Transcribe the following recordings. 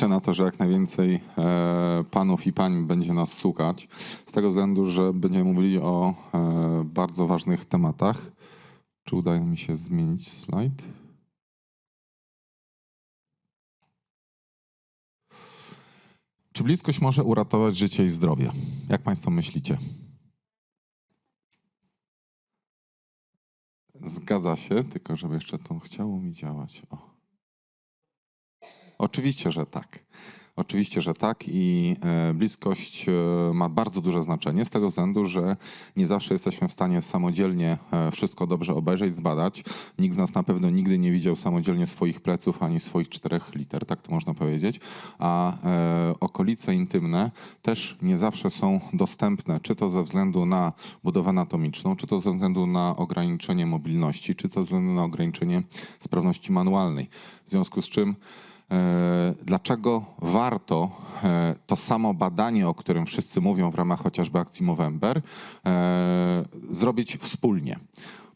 liczę na to, że jak najwięcej e, panów i pań będzie nas słuchać, z tego względu, że będziemy mówili o e, bardzo ważnych tematach. Czy udaje mi się zmienić slajd? Czy bliskość może uratować życie i zdrowie? Jak Państwo myślicie? Zgadza się, tylko żeby jeszcze to chciało mi działać. O. Oczywiście, że tak. Oczywiście, że tak i e, bliskość e, ma bardzo duże znaczenie z tego względu, że nie zawsze jesteśmy w stanie samodzielnie e, wszystko dobrze obejrzeć, zbadać. Nikt z nas na pewno nigdy nie widział samodzielnie swoich pleców ani swoich czterech liter, tak to można powiedzieć, a okolice intymne też nie zawsze są dostępne, czy to ze względu na budowę anatomiczną, czy to ze względu na ograniczenie mobilności, czy to ze względu na ograniczenie sprawności manualnej. W związku z czym Dlaczego warto e, to samo badanie, o którym wszyscy mówią w ramach chociażby akcji Movember, e, zrobić wspólnie?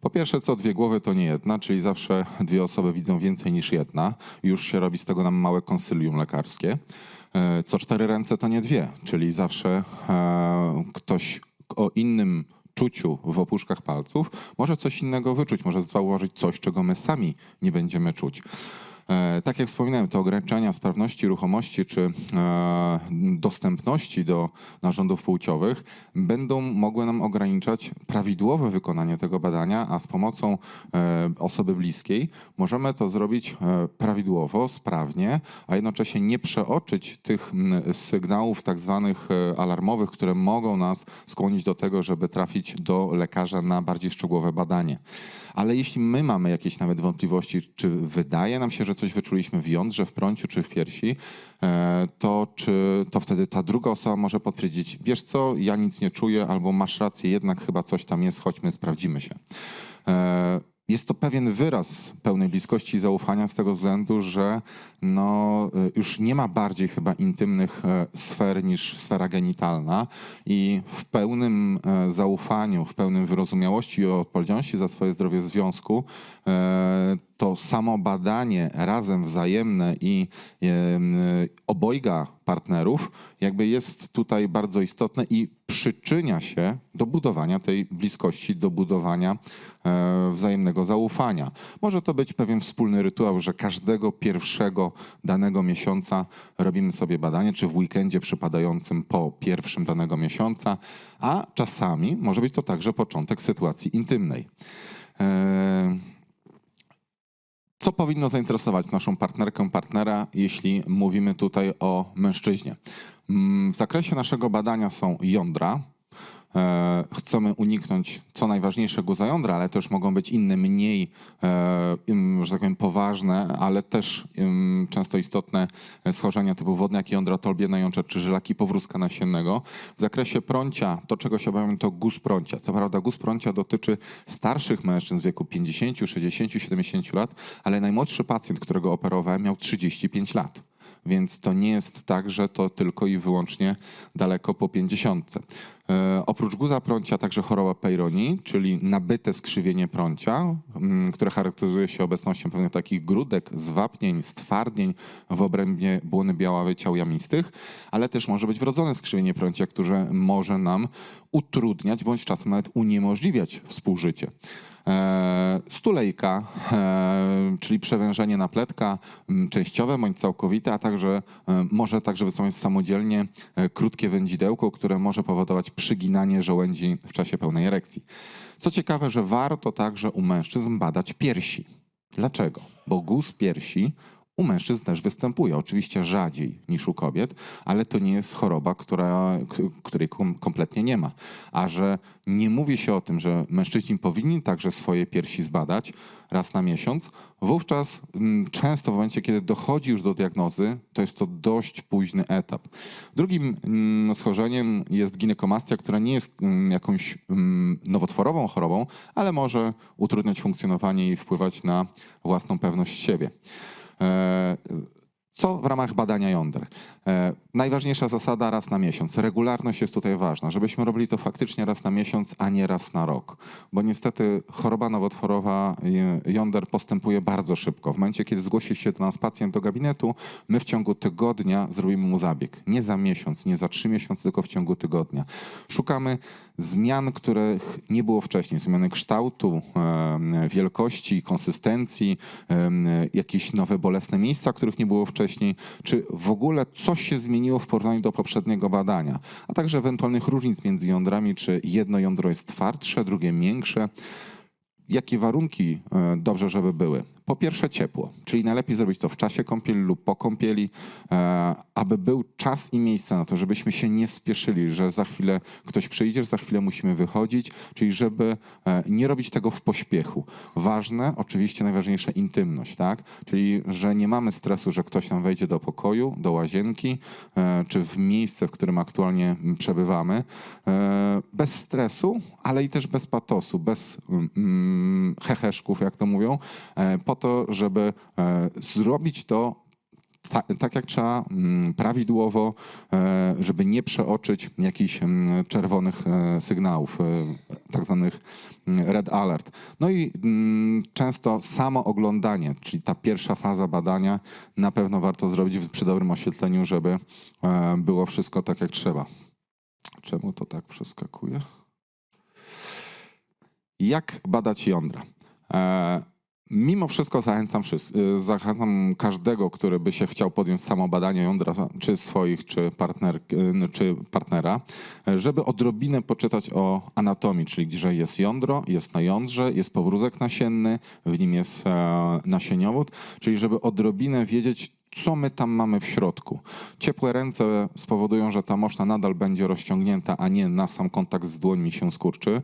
Po pierwsze, co dwie głowy to nie jedna, czyli zawsze dwie osoby widzą więcej niż jedna. Już się robi z tego nam małe konsylium lekarskie. E, Co cztery ręce to nie dwie, czyli zawsze e, ktoś o innym czuciu w opuszkach palców może coś innego wyczuć, może zauważyć coś, czego my sami nie będziemy czuć. E, Tak jak wspominałem, te ograniczenia sprawności ruchomości czy e, dostępności do narządów płciowych będą mogły nam ograniczać prawidłowe wykonanie tego badania, a z pomocą e, osoby bliskiej możemy to zrobić prawidłowo, sprawnie, a jednocześnie nie przeoczyć tych sygnałów tak zwanych alarmowych, które mogą nas skłonić do tego, żeby trafić do lekarza na bardziej szczegółowe badanie. Ale jeśli my mamy jakieś nawet wątpliwości, czy wydaje nam się, że coś wyczuliśmy w jądrze, w prąciu czy w piersi, e, to czy to wtedy ta druga osoba może potwierdzić, wiesz co, ja nic nie czuję, albo masz rację, jednak chyba coś tam jest, chodźmy, sprawdzimy się. E, Jest to pewien wyraz pełnej bliskości i zaufania z tego względu, że no, y, już nie ma bardziej chyba intymnych e, sfer niż sfera genitalna i w pełnym e, zaufaniu, w pełnym wyrozumiałości i odpowiedzialności za swoje zdrowie w związku e, to samo badanie razem wzajemne i em, obojga partnerów jakby jest tutaj bardzo istotne i przyczynia się do budowania tej bliskości, do budowania e, wzajemnego zaufania. Może to być pewien wspólny rytuał, że każdego pierwszego danego miesiąca robimy sobie badanie, czy w weekendzie przypadającym po pierwszym danego miesiąca, a czasami może być to także początek sytuacji intymnej. Co powinno zainteresować naszą partnerkę, partnera, jeśli mówimy tutaj o mężczyźnie? Mm, W zakresie naszego badania są jądra. E, Chcemy uniknąć co najważniejsze guza jądra, ale też mogą być inne, mniej, e, że tak powiem, poważne, ale też często istotne e, schorzenia typu wodniaki jądra, tolbiena jącza czy żylaki powrózka nasiennego. W zakresie prącia, to czego się obawiam, to guz prącia. Co prawda guz prącia dotyczy starszych mężczyzn w wieku 50, 60, 70 lat, ale najmłodszy pacjent, którego operowałem, miał 35 lat. Więc to nie jest tak, że to tylko i wyłącznie daleko po 50. E, oprócz guza prącia także choroba Peyronie, czyli nabyte skrzywienie prącia, które charakteryzuje się obecnością pewnych takich grudek, zwapnień, stwardnień w obrębie błony białawej ciał jamistych, ale też może być wrodzone skrzywienie prącia, które może nam utrudniać bądź czasem nawet uniemożliwiać współżycie. E, Stulejka, e, czyli przewężenie napletka częściowe bądź całkowite, a także może także wystąpić samodzielnie krótkie wędzidełko, które może powodować przyginanie żołędzi w czasie pełnej erekcji. Co ciekawe, że warto także u mężczyzn badać piersi. Dlaczego? Bo guz piersi u mężczyzn też występuje, oczywiście rzadziej niż u kobiet, ale to nie jest choroba, która, której kom- kompletnie nie ma. A że nie mówi się o tym, że mężczyźni powinni także swoje piersi zbadać raz na miesiąc, wówczas mm, często w momencie, kiedy dochodzi już do diagnozy, to jest to dość późny etap. Drugim mm, schorzeniem jest ginekomastia, która nie jest mm, jakąś nowotworową chorobą, ale może utrudniać funkcjonowanie i wpływać na własną pewność siebie. E, Co w ramach badania jąder? E, najważniejsza zasada raz na miesiąc. Regularność jest tutaj ważna, żebyśmy robili to faktycznie raz na miesiąc, a nie raz na rok. Bo niestety choroba nowotworowa jąder postępuje bardzo szybko. W momencie, kiedy zgłosi się do nas pacjent do gabinetu, my w ciągu tygodnia zrobimy mu zabieg. Nie za miesiąc, nie za trzy miesiące, tylko w ciągu tygodnia. Szukamy zmian, których nie było wcześniej. Zmiany kształtu, e, wielkości, konsystencji, e, jakieś nowe bolesne miejsca, których nie było wcześniej, czy w ogóle coś się zmieniło w porównaniu do poprzedniego badania, a także ewentualnych różnic między jądrami, czy jedno jądro jest twardsze, drugie miększe. Jakie warunki e, dobrze, żeby były? Po pierwsze ciepło, czyli najlepiej zrobić to w czasie kąpieli lub po kąpieli, e, aby był czas i miejsce na to, żebyśmy się nie spieszyli, że za chwilę ktoś przyjdzie, za chwilę musimy wychodzić, czyli żeby e, nie robić tego w pośpiechu. Ważne, oczywiście najważniejsze, intymność, tak? Czyli, że nie mamy stresu, że ktoś nam wejdzie do pokoju, do łazienki, e, czy w miejsce, w którym aktualnie przebywamy, bez stresu, ale i też bez patosu, bez mm, heheszków, jak to mówią, e, to, żeby e, zrobić to ta, tak jak trzeba, mm, prawidłowo, e, żeby nie przeoczyć jakichś mm, czerwonych e, sygnałów, tak zwanych mm, red alert. No i często samo oglądanie, czyli ta pierwsza faza badania, na pewno warto zrobić przy dobrym oświetleniu, żeby było wszystko tak jak trzeba. Czemu to tak przeskakuje? Jak badać jądra? Mimo wszystko zachęcam, y, zachęcam każdego, który by się chciał podjąć samo badanie jądra, czy swoich, czy, partner, y, czy partnera, żeby odrobinę poczytać o anatomii, czyli że jest jądro, jest na jądrze, jest powrózek nasienny, w nim jest e, nasieniowód, czyli żeby odrobinę wiedzieć, co my tam mamy w środku. Ciepłe ręce spowodują, że ta moszna nadal będzie rozciągnięta, a nie na sam kontakt z dłońmi się skurczy.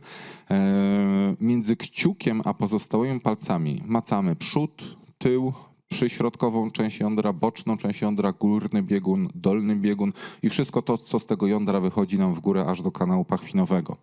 E, Między kciukiem a pozostałymi palcami macamy przód, tył, przyśrodkową część jądra, boczną część jądra, górny biegun, dolny biegun i wszystko to, co z tego jądra wychodzi nam w górę aż do kanału pachwinowego.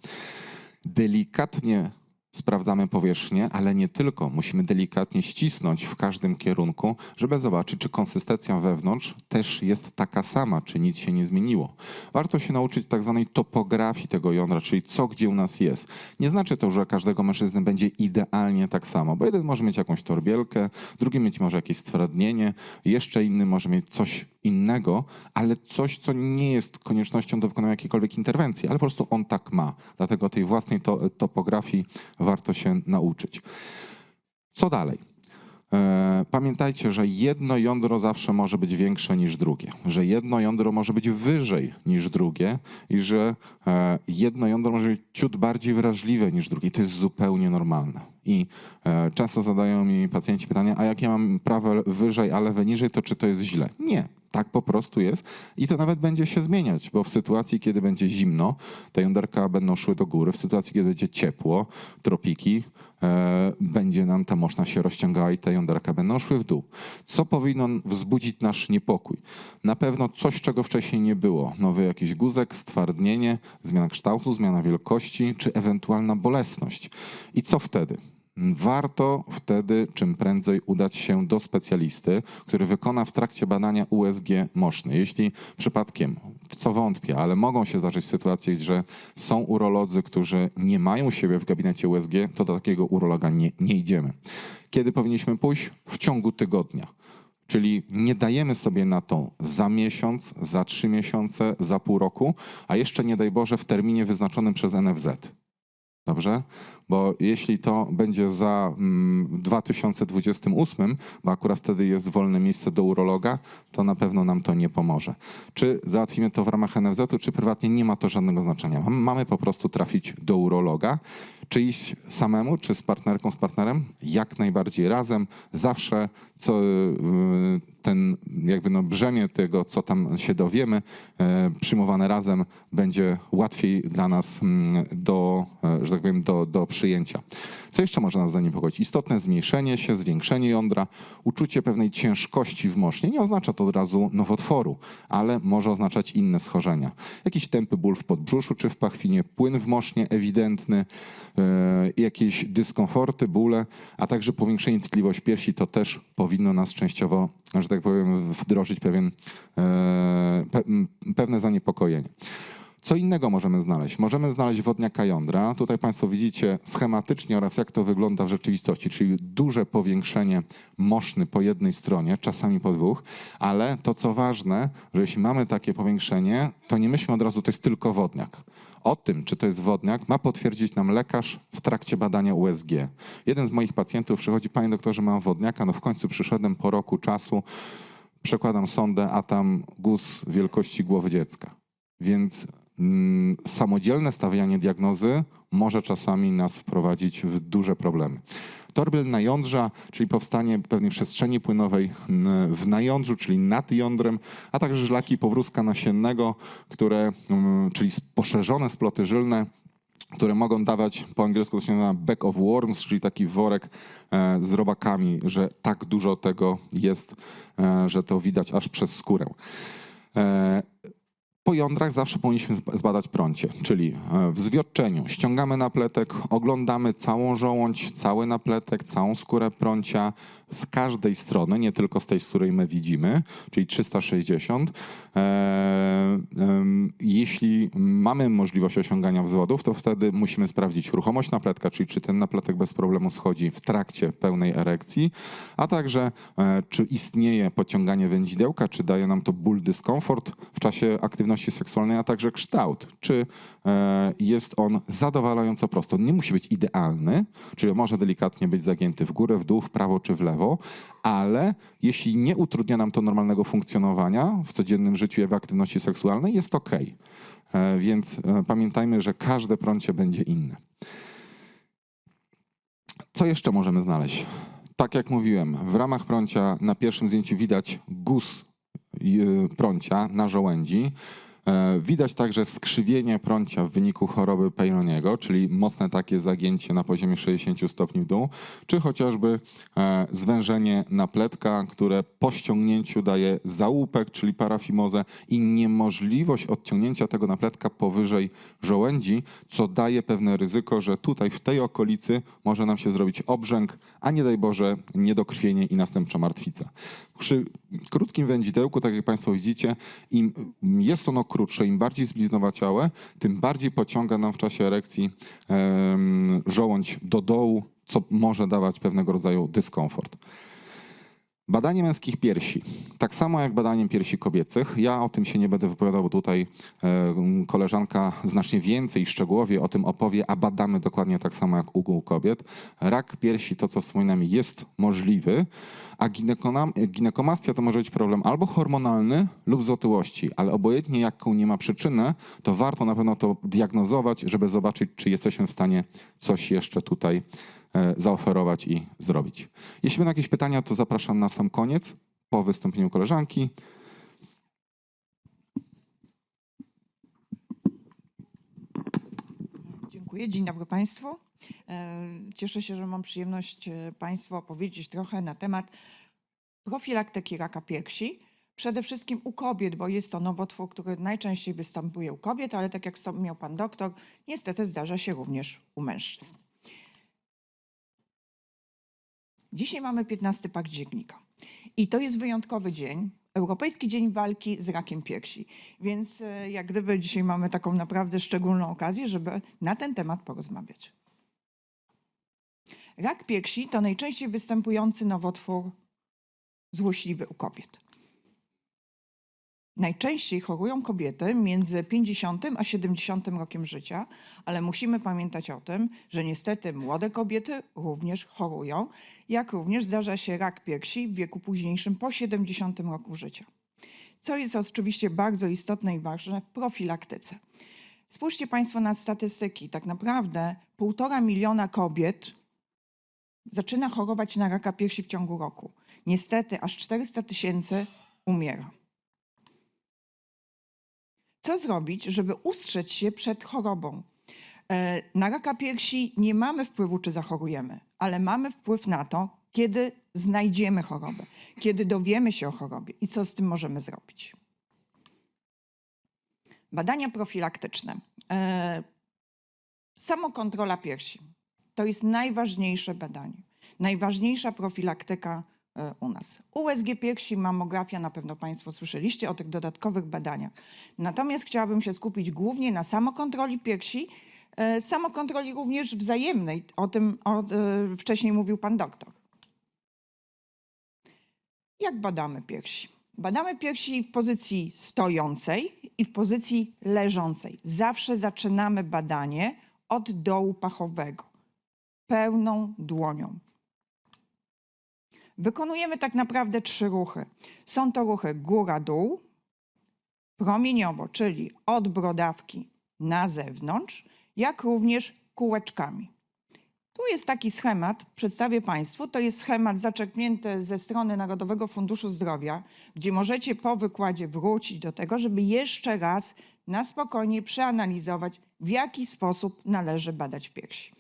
Delikatnie sprawdzamy powierzchnię, ale nie tylko. Musimy delikatnie ścisnąć w każdym kierunku, żeby zobaczyć, czy konsystencja wewnątrz też jest taka sama, czy nic się nie zmieniło. Warto się nauczyć tak zwanej topografii tego jądra, czyli co gdzie u nas jest. Nie znaczy to, że każdego mężczyzny będzie idealnie tak samo, bo jeden może mieć jakąś torbielkę, drugi mieć może jakieś stwardnienie, jeszcze inny może mieć coś innego, ale coś, co nie jest koniecznością do wykonania jakiejkolwiek interwencji, ale po prostu on tak ma. Dlatego tej własnej to, topografii warto się nauczyć. Co dalej? E, Pamiętajcie, że jedno jądro zawsze może być większe niż drugie, że jedno jądro może być wyżej niż drugie i że e, jedno jądro może być ciut bardziej wrażliwe niż drugie. To jest zupełnie normalne. I e, często zadają mi pacjenci pytania, a jak ja mam prawę wyżej, a lewe niżej, to czy to jest źle? Nie. Tak po prostu jest i to nawet będzie się zmieniać, bo w sytuacji, kiedy będzie zimno, te jąderka będą szły do góry, w sytuacji, kiedy będzie ciepło, tropiki, e, będzie nam ta moszna się rozciągała i te jąderka będą szły w dół. Co powinno wzbudzić nasz niepokój? Na pewno coś, czego wcześniej nie było. Nowy jakiś guzek, stwardnienie, zmiana kształtu, zmiana wielkości, czy ewentualna bolesność. I co wtedy? Warto wtedy czym prędzej udać się do specjalisty, który wykona w trakcie badania USG moszny. Jeśli przypadkiem, w co wątpię, ale mogą się zdarzyć sytuacje, że są urolodzy, którzy nie mają siebie w gabinecie USG, to do takiego urologa nie, nie idziemy. Kiedy powinniśmy pójść? W ciągu tygodnia. Czyli nie dajemy sobie na to za miesiąc, za trzy miesiące, za pół roku, a jeszcze nie daj Boże w terminie wyznaczonym przez NFZ. Dobrze? Bo jeśli to będzie za mm, 2028, bo akurat wtedy jest wolne miejsce do urologa, to na pewno nam to nie pomoże. Czy załatwimy to w ramach NFZ-u, czy prywatnie, nie ma to żadnego znaczenia. Mam- Mamy po prostu trafić do urologa, czy iść samemu, czy z partnerką, z partnerem, jak najbardziej razem. Zawsze co, y, ten jakby no brzemię tego, co tam się dowiemy, e, przyjmowane razem, będzie łatwiej dla nas mm, do, e, że tak powiem, do, do przyjęcia. Co jeszcze może nas zaniepokoić? Istotne zmniejszenie się, zwiększenie jądra, uczucie pewnej ciężkości w mosznie. Nie oznacza to od razu nowotworu, ale może oznaczać inne schorzenia. Jakiś tępy ból w podbrzuszu czy w pachwinie, płyn w mosznie ewidentny, e, jakieś dyskomforty, bóle, a także powiększenie tkliwość piersi, to też powinno nas częściowo, że tak powiem, wdrożyć pewien, e, pewne zaniepokojenie. Co innego możemy znaleźć? Możemy znaleźć wodniaka jądra. Tutaj Państwo widzicie schematycznie oraz jak to wygląda w rzeczywistości, czyli duże powiększenie moszny po jednej stronie, czasami po dwóch, ale to co ważne, że jeśli mamy takie powiększenie, to nie myślmy od razu, to jest tylko wodniak. O tym, czy to jest wodniak, ma potwierdzić nam lekarz w trakcie badania USG. Jeden z moich pacjentów przychodzi, panie doktorze, mam wodniaka, no w końcu przyszedłem po roku czasu, przekładam sondę, a tam guz wielkości głowy dziecka. Więc samodzielne stawianie diagnozy może czasami nas wprowadzić w duże problemy. Torbiel na jądrza, czyli powstanie pewnej przestrzeni płynowej mm, w najądrzu, czyli nad jądrem, a także żlaki powrózka nasiennego, które, mm, czyli poszerzone sploty żylne, które mogą dawać, po angielsku to się nazywa back of worms, czyli taki worek e, z robakami, że tak dużo tego jest, e, że to widać aż przez skórę. Po jądrach zawsze powinniśmy zba- zbadać prącie, czyli e, w zwiotczeniu. Ściągamy napletek, oglądamy całą żołądź, cały napletek, całą skórę prącia z każdej strony, nie tylko z tej, z której my widzimy, czyli 360. E, Jeśli mamy możliwość osiągania wzwodów, to wtedy musimy sprawdzić ruchomość napletka, czyli czy ten napletek bez problemu schodzi w trakcie pełnej erekcji, a także e, czy istnieje pociąganie wędzidełka, czy daje nam to ból, dyskomfort w czasie aktywności seksualnej, a także kształt, czy e, jest on zadowalająco prosty. On nie musi być idealny, czyli może delikatnie być zagięty w górę, w dół, w prawo czy w lewo, ale jeśli nie utrudnia nam to normalnego funkcjonowania w codziennym życiu i w aktywności seksualnej, jest ok. Więc e, pamiętajmy, że każde prącie będzie inne. Co jeszcze możemy znaleźć? Tak jak mówiłem, w ramach prącia na pierwszym zdjęciu widać guz y, prącia na żołędzi. E, Widać także skrzywienie prącia w wyniku choroby Peyronie'ego, czyli mocne takie zagięcie na poziomie 60 stopni w dół, czy chociażby e, zwężenie napletka, które po ściągnięciu daje załupek, czyli parafimozę i niemożliwość odciągnięcia tego napletka powyżej żołędzi, co daje pewne ryzyko, że tutaj w tej okolicy może nam się zrobić obrzęk, a nie daj Boże niedokrwienie i następcza martwica. Przy krótkim wędzidełku, tak jak Państwo widzicie, im jest ono krótsze, im bardziej zbliznowaciałe, tym bardziej pociąga nam w czasie erekcji żołądź do dołu, co może dawać pewnego rodzaju dyskomfort. Badanie męskich piersi. Tak samo jak badaniem piersi kobiecych. Ja o tym się nie będę wypowiadał, bo tutaj e, koleżanka znacznie więcej szczegółowie o tym opowie, a badamy dokładnie tak samo jak u, kobiet. Rak piersi, to co wspominam, jest możliwy, a ginekomastia to może być problem albo hormonalny lub z otyłości, ale obojętnie jaką nie ma przyczynę, to warto na pewno to diagnozować, żeby zobaczyć, czy jesteśmy w stanie coś jeszcze tutaj zaoferować i zrobić. Jeśli będą jakieś pytania, to zapraszam na sam koniec, po wystąpieniu koleżanki. Dziękuję. Dzień dobry Państwu. E, Cieszę się, że mam przyjemność e, Państwu opowiedzieć trochę na temat profilaktyki raka piersi. Przede wszystkim u kobiet, bo jest to nowotwór, który najczęściej występuje u kobiet, ale tak jak wspomniał Pan doktor, niestety zdarza się również u mężczyzn. Dzisiaj mamy 15 października i to jest wyjątkowy dzień, Europejski Dzień Walki z Rakiem Piersi. Więc e, jak gdyby dzisiaj mamy taką naprawdę szczególną okazję, żeby na ten temat porozmawiać. Rak piersi to najczęściej występujący nowotwór złośliwy u kobiet. Najczęściej chorują kobiety między 50 a 70 rokiem życia, ale musimy pamiętać o tym, że niestety młode kobiety również chorują, jak również zdarza się rak piersi w wieku późniejszym po 70 roku życia. Co jest oczywiście bardzo istotne i ważne w profilaktyce. Spójrzcie Państwo na statystyki. Tak naprawdę półtora miliona kobiet zaczyna chorować na raka piersi w ciągu roku. Niestety aż 400 tysięcy umiera. Co zrobić, żeby ustrzec się przed chorobą? E, Na raka piersi nie mamy wpływu, czy zachorujemy, ale mamy wpływ na to, kiedy znajdziemy chorobę, kiedy dowiemy się o chorobie i co z tym możemy zrobić. Badania profilaktyczne. E, Samokontrola piersi to jest najważniejsze badanie, najważniejsza profilaktyka u nas. USG piersi, mamografia, na pewno Państwo słyszeliście o tych dodatkowych badaniach. Natomiast chciałabym się skupić głównie na samokontroli piersi, e, samokontroli również wzajemnej. O tym o, e, wcześniej mówił Pan doktor. Jak badamy piersi? Badamy piersi w pozycji stojącej i w pozycji leżącej. Zawsze zaczynamy badanie od dołu pachowego, pełną dłonią. Wykonujemy tak naprawdę trzy ruchy. Są to ruchy góra-dół, promieniowo, czyli od brodawki na zewnątrz, jak również kółeczkami. Tu jest taki schemat, przedstawię Państwu. To jest schemat zaczerpnięty ze strony Narodowego Funduszu Zdrowia, gdzie możecie po wykładzie wrócić do tego, żeby jeszcze raz na spokojnie przeanalizować, w jaki sposób należy badać piersi.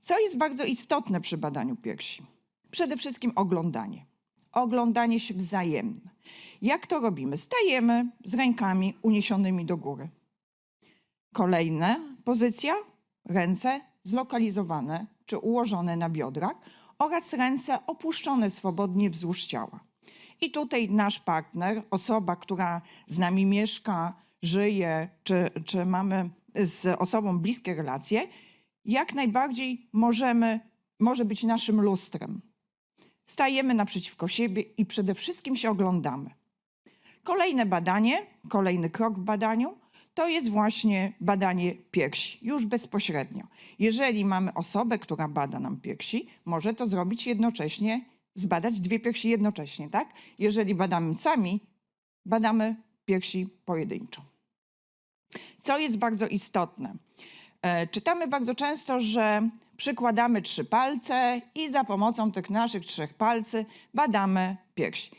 Co jest bardzo istotne przy badaniu piersi? Przede wszystkim oglądanie. Oglądanie się wzajemne. Jak to robimy? Stajemy z rękami uniesionymi do góry. Kolejna pozycja, ręce zlokalizowane czy ułożone na biodrach oraz ręce opuszczone swobodnie wzdłuż ciała. I tutaj nasz partner, osoba, która z nami mieszka, żyje, czy, czy mamy z osobą bliskie relacje, jak najbardziej możemy, może być naszym lustrem. Stajemy naprzeciwko siebie i przede wszystkim się oglądamy. Kolejne badanie, kolejny krok w badaniu, to jest właśnie badanie piersi, już bezpośrednio. Jeżeli mamy osobę, która bada nam piersi, może to zrobić jednocześnie, zbadać dwie piersi jednocześnie, tak? Jeżeli badamy sami, badamy piersi pojedynczo. Co jest bardzo istotne? E, Czytamy bardzo często, że przykładamy trzy palce i za pomocą tych naszych trzech palcy badamy piersi.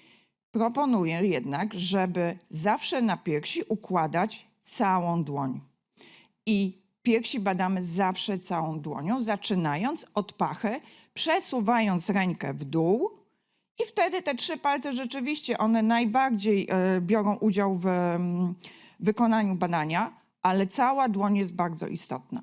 Proponuję jednak, żeby zawsze na piersi układać całą dłoń. I piersi badamy zawsze całą dłonią, zaczynając od pachy, przesuwając rękę w dół. I wtedy te trzy palce rzeczywiście one najbardziej e, biorą udział w mm, wykonaniu badania, ale cała dłoń jest bardzo istotna.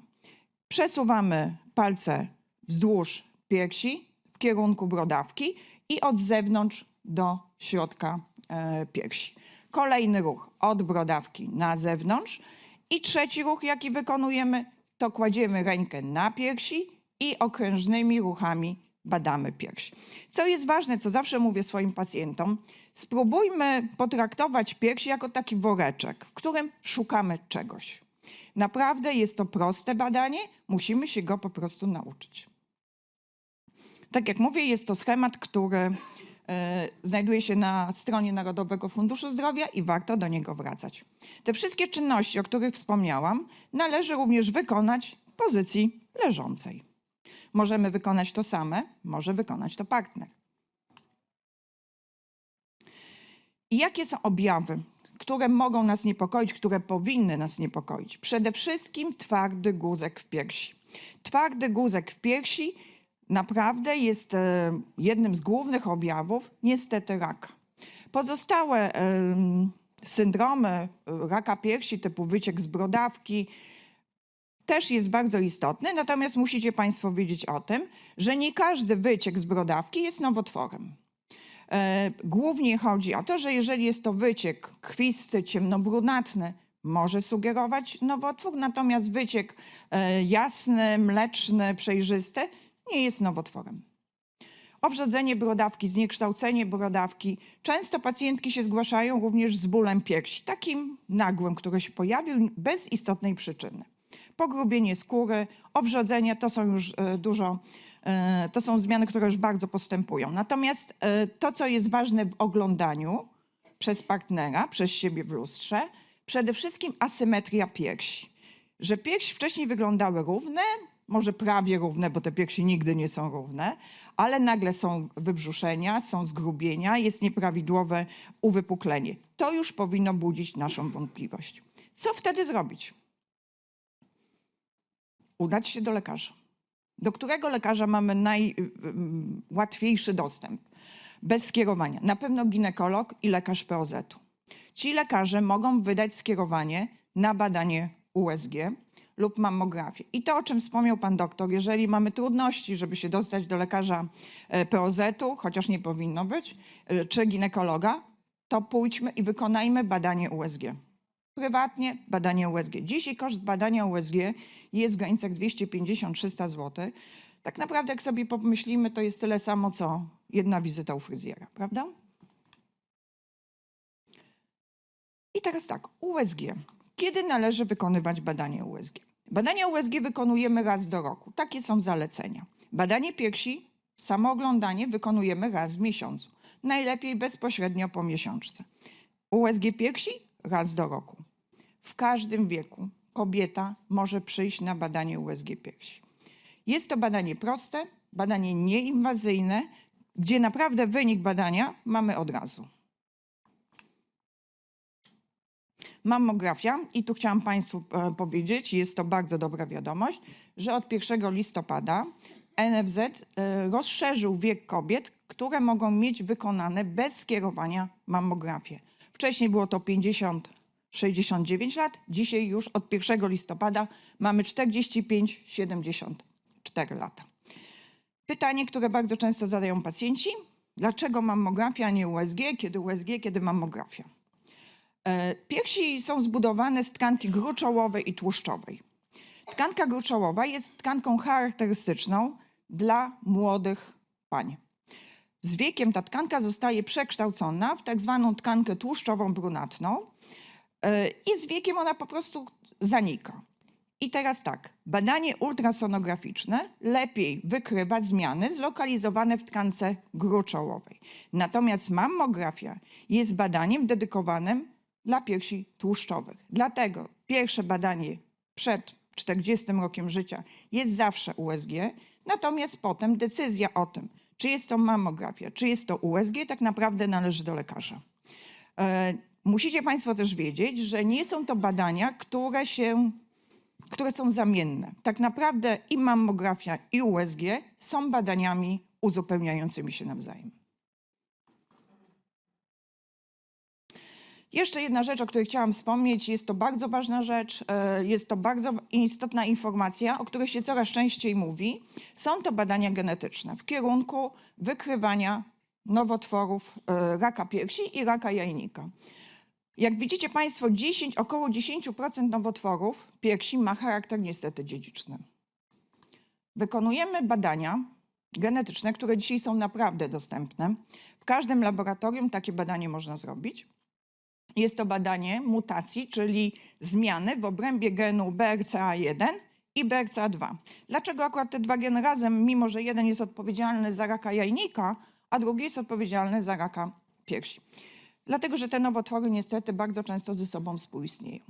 Przesuwamy palce wzdłuż piersi w kierunku brodawki i od zewnątrz do środka e, piersi. Kolejny ruch od brodawki na zewnątrz i trzeci ruch, jaki wykonujemy, to kładziemy rękę na piersi i okrężnymi ruchami badamy pierś. Co jest ważne, co zawsze mówię swoim pacjentom, spróbujmy potraktować pierś jako taki woreczek, w którym szukamy czegoś. Naprawdę jest to proste badanie, musimy się go po prostu nauczyć. Tak jak mówię, jest to schemat, który e, znajduje się na stronie Narodowego Funduszu Zdrowia i warto do niego wracać. Te wszystkie czynności, o których wspomniałam, należy również wykonać w pozycji leżącej. Możemy wykonać to same, może wykonać to partner. I jakie są objawy, które mogą nas niepokoić, które powinny nas niepokoić? Przede wszystkim twardy guzek w piersi. Twardy guzek w piersi naprawdę jest e, jednym z głównych objawów niestety raka. Pozostałe syndromy e, raka piersi typu wyciek z brodawki też jest bardzo istotny, natomiast musicie Państwo wiedzieć o tym, że nie każdy wyciek z brodawki jest nowotworem. E, Głównie chodzi o to, że jeżeli jest to wyciek krwisty, ciemnobrunatny, może sugerować nowotwór, natomiast wyciek e, jasny, mleczny, przejrzysty nie jest nowotworem. Owrzodzenie brodawki, zniekształcenie brodawki. Często pacjentki się zgłaszają również z bólem piersi, takim nagłym, który się pojawił bez istotnej przyczyny. Pogrubienie skóry, owrzodzenie to są już e, dużo, to są zmiany, które już bardzo postępują. Natomiast e, to, co jest ważne w oglądaniu przez partnera, przez siebie w lustrze, przede wszystkim asymetria piersi. Że piersi wcześniej wyglądały równe, może prawie równe, bo te piersi nigdy nie są równe, ale nagle są wybrzuszenia, są zgrubienia, jest nieprawidłowe uwypuklenie. To już powinno budzić naszą wątpliwość. Co wtedy zrobić? Udać się do lekarza. Do którego lekarza mamy najłatwiejszy dostęp? Bez skierowania. Na pewno ginekolog i lekarz POZ-u. Ci lekarze mogą wydać skierowanie na badanie USG lub mammografię. I to, o czym wspomniał pan doktor, jeżeli mamy trudności, żeby się dostać do lekarza e, POZ-u, chociaż nie powinno być, e, czy ginekologa, to pójdźmy i wykonajmy badanie USG. Prywatnie badanie USG. Dzisiaj koszt badania USG jest w granicach 250-300 zł. Tak naprawdę, jak sobie pomyślimy, to jest tyle samo, co jedna wizyta u fryzjera, prawda? I teraz tak, USG. Kiedy należy wykonywać badanie USG? Badania USG wykonujemy raz do roku. Takie są zalecenia. Badanie piersi, samooglądanie wykonujemy raz w miesiącu. Najlepiej bezpośrednio po miesiączce. USG piersi raz do roku. W każdym wieku kobieta może przyjść na badanie USG piersi. Jest to badanie proste, badanie nieinwazyjne, gdzie naprawdę wynik badania mamy od razu. Mammografia, i tu chciałam Państwu e, powiedzieć, jest to bardzo dobra wiadomość, że od 1 listopada NFZ e, rozszerzył wiek kobiet, które mogą mieć wykonane bez skierowania mammografię. Wcześniej było to 50-69 lat, dzisiaj już od 1 listopada mamy 45-74 lata. Pytanie, które bardzo często zadają pacjenci, dlaczego mammografia, a nie USG, kiedy USG, kiedy mammografia? E, Piersi są zbudowane z tkanki gruczołowej i tłuszczowej. Tkanka gruczołowa jest tkanką charakterystyczną dla młodych pań. Z wiekiem ta tkanka zostaje przekształcona w tak zwaną tkankę tłuszczową brunatną e, i z wiekiem ona po prostu zanika. I teraz tak, badanie ultrasonograficzne lepiej wykrywa zmiany zlokalizowane w tkance gruczołowej. Natomiast mammografia jest badaniem dedykowanym dla piersi tłuszczowych. Dlatego pierwsze badanie przed 40 rokiem życia jest zawsze USG, natomiast potem decyzja o tym, czy jest to mammografia, czy jest to USG, tak naprawdę należy do lekarza. E, Musicie Państwo też wiedzieć, że nie są to badania, które się które są zamienne. Tak naprawdę i mammografia, i USG są badaniami uzupełniającymi się nawzajem. Jeszcze jedna rzecz, o której chciałam wspomnieć, jest to bardzo ważna rzecz, e, jest to bardzo istotna informacja, o której się coraz częściej mówi. Są to badania genetyczne w kierunku wykrywania nowotworów e, raka piersi i raka jajnika. Jak widzicie Państwo, 10, około 10% nowotworów piersi ma charakter niestety dziedziczny. Wykonujemy badania genetyczne, które dzisiaj są naprawdę dostępne. W każdym laboratorium takie badanie można zrobić. Jest to badanie mutacji, czyli zmiany w obrębie genu BRCA1 i BRCA2. Dlaczego akurat te dwa geny razem, mimo że jeden jest odpowiedzialny za raka jajnika, a drugi jest odpowiedzialny za raka piersi? Dlatego, że te nowotwory niestety bardzo często ze sobą współistnieją.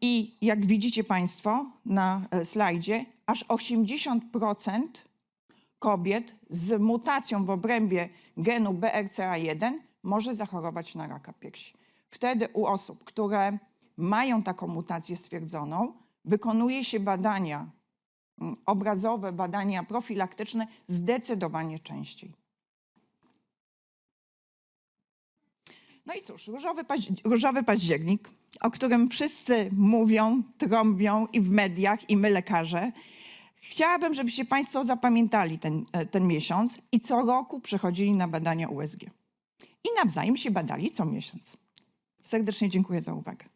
I jak widzicie Państwo na e, slajdzie, aż 80% kobiet z mutacją w obrębie genu BRCA1 może zachorować na raka piersi. Wtedy u osób, które mają taką mutację stwierdzoną, wykonuje się badania mm, obrazowe, badania profilaktyczne zdecydowanie częściej. No i cóż, różowy, różowy październik, o którym wszyscy mówią, trąbią i w mediach, i my lekarze. Chciałabym, żebyście Państwo zapamiętali ten, e, ten miesiąc i co roku przychodzili na badania USG. I nawzajem się badali co miesiąc. Serdecznie dziękuję za uwagę.